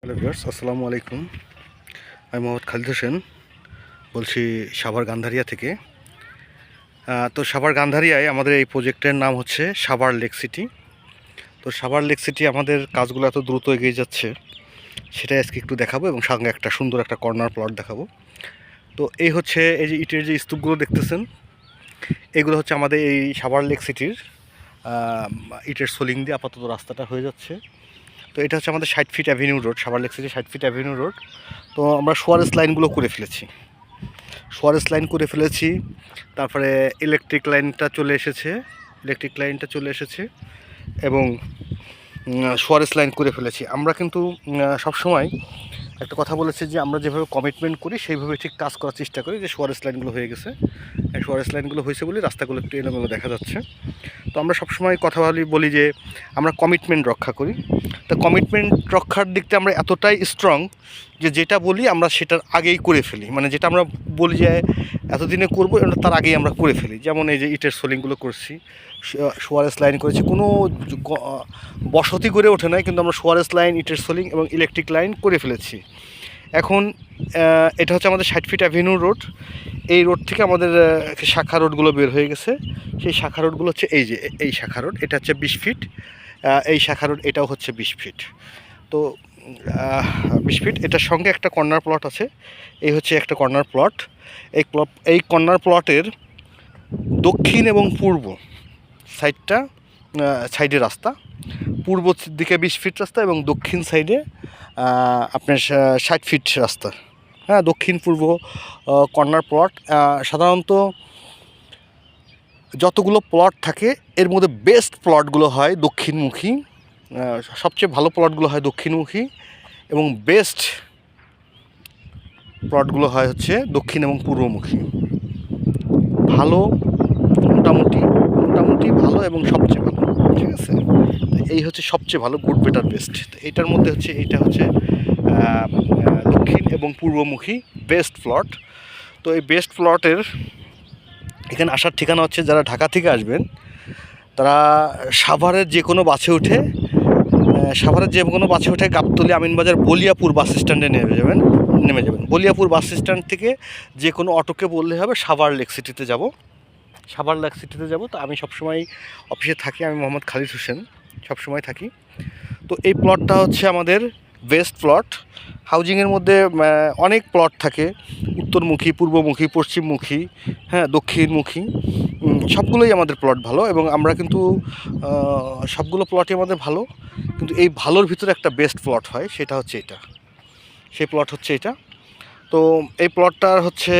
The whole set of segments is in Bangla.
হ্যালো ভিউয়ার্স আসসালামু আলাইকুম। আমি মোহাম্মদ খালিদ হোসেন, বলছি সাভার গান্ধারিয়া থেকে। তো সাভার গান্ধারিয়ায় আমাদের এই প্রজেক্টের নাম হচ্ছে সাভার লেক সিটি। তো সাভার লেক সিটি আমাদের কাজগুলো এত দ্রুত এগিয়ে যাচ্ছে, সেটাই আজকে একটু দেখাবো এবং সঙ্গে একটা সুন্দর একটা কর্নার প্লট দেখাবো। তো এই হচ্ছে এই যে ইটের যে স্তূপগুলো দেখতেছেন, এগুলো হচ্ছে আমাদের এই সাভার লেক সিটির ইটের সোলিং দিয়ে আপাতত রাস্তাটা হয়ে যাচ্ছে। তো এটা হচ্ছে আমাদের ষাট ফিট অ্যাভিনিউ রোড সাবার লেক সিটি, ষাট ফিট অ্যাভিনিউ রোড। তো আমরা সোয়ারেস লাইনগুলো করে ফেলেছি। সোয়ারেস লাইন করে ফেলেছি, তারপরে ইলেকট্রিক লাইনটা চলে এসেছে ইলেকট্রিক লাইনটা চলে এসেছে এবং সোয়ারেস লাইন করে ফেলেছি। আমরা কিন্তু সব সময় একটা কথা বলেছে যে আমরা যেভাবে কমিটমেন্ট করি, সেইভাবে ঠিক কাজ করার চেষ্টা করি, যে সোয়ারেস লাইনগুলো হয়ে গেছে। সোয়ারেস লাইনগুলো হয়েছে বলে রাস্তাগুলো একটু এলোমেলো দেখা যাচ্ছে। তো আমরা সবসময় কথা বলি বলি যে আমরা কমিটমেন্ট রক্ষা করি। তো কমিটমেন্ট রক্ষার দিকটা আমরা এতটাই স্ট্রং যে যেটা বলি আমরা সেটার আগেই করে ফেলি। মানে যেটা আমরা বলি যে এতদিনে করব তার আগেই আমরা করে ফেলি। যেমন এই যে ইটের সোলিংগুলো করছি সোয়ারেস লাইন করেছি, কোনো বসতি করে ওঠে নাই, কিন্তু আমরা সোয়ারেস লাইন ইটের সোলিং এবং ইলেকট্রিক লাইন করে ফেলেছি। এখন এটা হচ্ছে আমাদের ষাট ফিট অ্যাভিনিউ রোড এই রোড থেকে আমাদের শাখা রোডগুলো বের হয়ে গেছে। সেই শাখা রোডগুলো হচ্ছে এই যে, এই শাখা রোড এটা হচ্ছে বিশ ফিট। এই শাখা রোড এটাও হচ্ছে বিশ ফিট। তো বিশ ফিট, এটার সঙ্গে একটা কর্নার প্লট আছে। এই হচ্ছে একটা কর্নার প্লট এই এই কর্নার প্লটের দক্ষিণ এবং পূর্ব সাইডটা সাইডে রাস্তা। পূর্ব দিকে বিশ ফিট রাস্তা এবং দক্ষিণ সাইডে আপনার ষাট ফিট রাস্তা। হ্যাঁ দক্ষিণ, পূর্ব কর্নার প্লট। সাধারণত যতগুলো প্লট থাকে, এর মধ্যে বেস্ট প্লটগুলো হয় দক্ষিণমুখী। সবচেয়ে ভালো প্লটগুলো হয় দক্ষিণমুখী এবং বেস্ট প্লটগুলো হয় হচ্ছে দক্ষিণ এবং পূর্বমুখী। ভালো, মোটামুটি মোটামুটি ভালো এবং সবচেয়ে ভালো। ঠিক আছে? এই হচ্ছে সবচেয়ে ভালো গুড বেটার বেস্ট তো এইটার মধ্যে হচ্ছে, এইটা হচ্ছে দক্ষিণ এবং পূর্বমুখী বেস্ট প্লট তো এই বেস্ট প্লটের এখানে আসার ঠিকানা হচ্ছে, যারা ঢাকা থেকে আসবেন, তারা সাভারের যে কোনো বাসে উঠে সাভারের যে কোনো বাসে উঠে গাবতলি আমিনবাজার বলিয়াপুর বাস স্ট্যান্ডে নেমে যাবেন নেমে যাবেন। বলিয়াপুর বাস স্ট্যান্ড থেকে যে কোনো অটোকে বললে হবে, সাভার লেক সিটিতে যাব। সাভার লেক সিটিতে যাব। তো আমি সবসময় অফিসে থাকি, আমি মোহাম্মদ খালিদ হোসেন, সবসময় থাকি। তো এই প্লটটা হচ্ছে আমাদের বেস্ট প্লট হাউজিংয়ের মধ্যে অনেক প্লট থাকে। উত্তরমুখী, পূর্বমুখী, পশ্চিমমুখী হ্যাঁ দক্ষিণমুখী। সবগুলোই আমাদের প্লট ভালো এবং আমরা কিন্তু সবগুলো প্লটই আমাদের ভালো। কিন্তু এই ভালোর ভিতরে একটা বেস্ট প্লট হয়, সেটা হচ্ছে এটা। সেই প্লট হচ্ছে এটা। তো এই প্লটটার হচ্ছে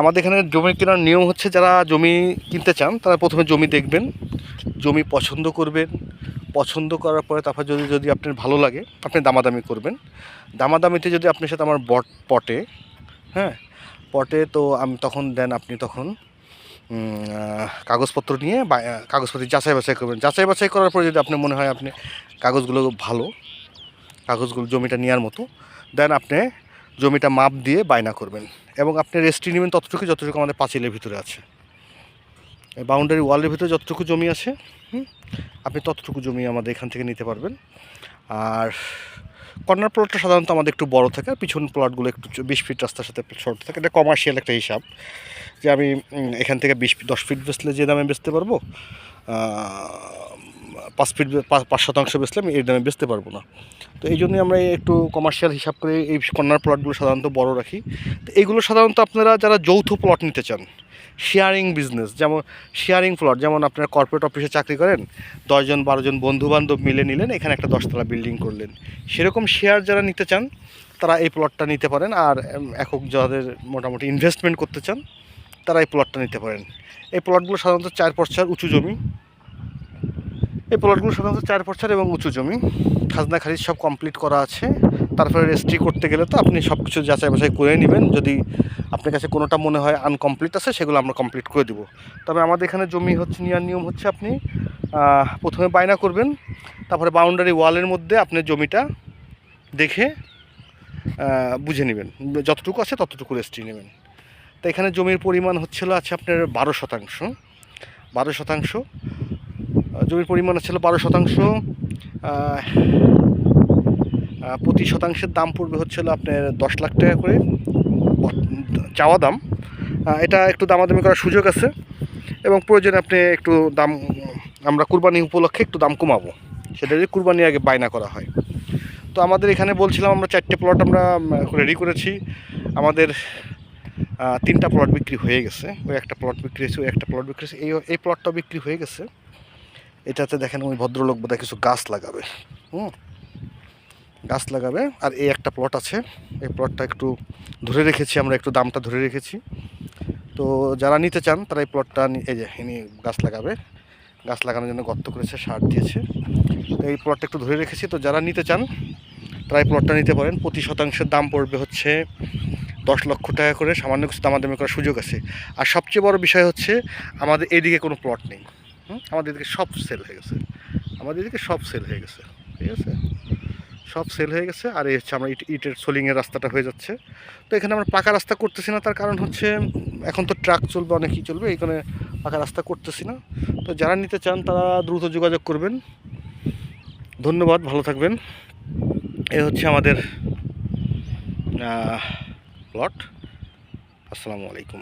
আমাদের এখানে জমি কেনার নিয়ম হচ্ছে যারা জমি কিনতে চান, তারা প্রথমে জমি দেখবেন, জমি পছন্দ করবেন, পছন্দ করার পরে তারপর যদি যদি আপনার ভালো লাগে, আপনি দামাদামি করবেন। দামাদামিতে যদি আপনার সাথে আমার বট, পটে হ্যাঁ পটে তো আমি, তখন দেন আপনি তখন কাগজপত্র নিয়ে কাগজপত্র যাচাই বাছাই করবেন। যাচাই বাছাই করার পরে যদি আপনার মনে হয় আপনি কাগজগুলো ভালো, কাগজগুলো জমিটা নেওয়ার মতো, দেন আপনি জমিটা মাপ দিয়ে বায়না করবেন এবং আপনি রেস্ট্রি নেবেন ততটুকু, যতটুকু আমাদের পাঁচিলের ভিতরে আছে। বাউন্ডারি ওয়ালের ভিতরে যতটুকু জমি আছে আপনি ততটুকু জমি আমাদের এখান থেকে নিতে পারবেন। আর কর্নার প্লটটা সাধারণত আমাদের একটু বড় থাকে, আর পিছন প্লটগুলো একটু বিশ ফিট রাস্তার সাথে ছোট থাকে। এটা কমার্শিয়াল একটা হিসাব যে আমি এখান থেকে বিশ ফিট দশ ফিট বেচলে যে দামে বেচতে পারব পাঁচ ফিট পাঁচ শতাংশ বেচলে আমি এই দামে বেচতে পারব না। তো এই জন্যই আমরা একটু কমার্শিয়াল হিসাব করে এই কর্নার প্লটগুলো সাধারণত বড় রাখি। তো এইগুলো সাধারণত আপনারা যারা যৌথ প্লট নিতে চান শেয়ারিং বিজনেস যেমন শেয়ারিং প্লট যেমন আপনারা কর্পোরেট অফিসে চাকরি করেন দশজন বারোজন বন্ধু বান্ধব মিলে নিলেন, এখানে একটা দশতলা বিল্ডিং করলেন। সেরকম শেয়ার যারা নিতে চান, তারা এই প্লটটা নিতে পারেন, আর একক যাদের মোটামুটি ইনভেস্টমেন্ট করতে চান, তারা এই প্লটটা নিতে পারেন। এই প্লটগুলো সাধারণত চার পর্চার উঁচু জমি এই প্লটগুলো সাধারণত চার পর্চার এবং উঁচু জমি। খাজনা খারিজ সব কমপ্লিট করা আছে। তারপরে রেজিস্ট্রি করতে গেলে তো আপনি সব কিছু যাচাই বাছাই করে নেবেন। যদি আপনার কাছে কোনোটা মনে হয় আনকমপ্লিট আছে, সেগুলো আমরা কমপ্লিট করে দেবো। তবে আমাদের এখানে জমি হচ্ছে, নেওয়ার নিয়ম হচ্ছে আপনি প্রথমে বায়না করবেন। তারপরে বাউন্ডারি ওয়ালের মধ্যে আপনি জমিটা দেখে বুঝে নেবেন। যতটুকু আছে ততটুকু রেজিস্ট্রি নেবেন। তো এখানে জমির পরিমাণ হচ্ছিল আছে আপনার বারো শতাংশ। বারো শতাংশ। জমির পরিমাণ হচ্ছিল বারো শতাংশ। প্রতি শতাংশের দাম পড়বে হচ্ছে হলো আপনার দশ লাখ টাকা করে চাওয়া দাম। এটা একটু দামাদামি করার সুযোগ আছে এবং প্রয়োজনে আপনি একটু দাম, আমরা কুরবানি উপলক্ষে একটু দাম কমাবো। সেটা যদি কুরবানি আগে বায়না করা হয়। তো আমাদের এখানে বলছিলাম আমরা চারটে প্লট আমরা রেডি করেছি। আমাদের তিনটা প্লট বিক্রি হয়ে গেছে। ওই একটা প্লট বিক্রি হয়েছে, ওই একটা প্লট বিক্রি হয়েছে। এই এই প্লটটা বিক্রি হয়ে গেছে। এটাতে দেখেন ওই ভদ্রলোক বোধহয় কিছু গাছ লাগাবে। হুম? গাছ লাগাবে, আর এই একটা প্লট আছে। এই প্লটটা একটু ধরে রেখেছি আমরা, একটু দামটা ধরে রেখেছি। তো যারা নিতে চান, তারা এই প্লটটা এই যে ইনি গাছ লাগাবে। গাছ লাগানোর জন্য গর্ত করেছে, সার দিয়েছে। তো এই প্লটটা একটু ধরে রেখেছি। তো যারা নিতে চান, তারা এই প্লটটা নিতে পারেন। প্রতি শতাংশের দাম পড়বে হচ্ছে দশ লক্ষ টাকা করে। সামান্য কিছু দামাদামি করার সুযোগ আছে। আর সবচেয়ে বড় বিষয় হচ্ছে, আমাদের এদিকে কোনো প্লট নেই? আমাদের এদিকে সব সেল হয়ে গেছে। আমাদের এদিকে সব সেল হয়ে গেছে, ঠিক আছে? সব সেল হয়ে গেছে, আর এই হচ্ছে আমরা ইট, ইটের সোলিংয়ের রাস্তাটা হয়ে যাচ্ছে। তো এখানে আমরা পাকা রাস্তা করতেছি না, তার কারণ হচ্ছে এখন তো ট্রাক চলবে, অনেকই চলবে এইখানে পাকা রাস্তা করতেছি না। তো যারা নিতে চান, তারা দ্রুত যোগাযোগ করবেন। ধন্যবাদ, ভালো থাকবেন। এ হচ্ছে আমাদের প্লট আসসালামু আলাইকুম।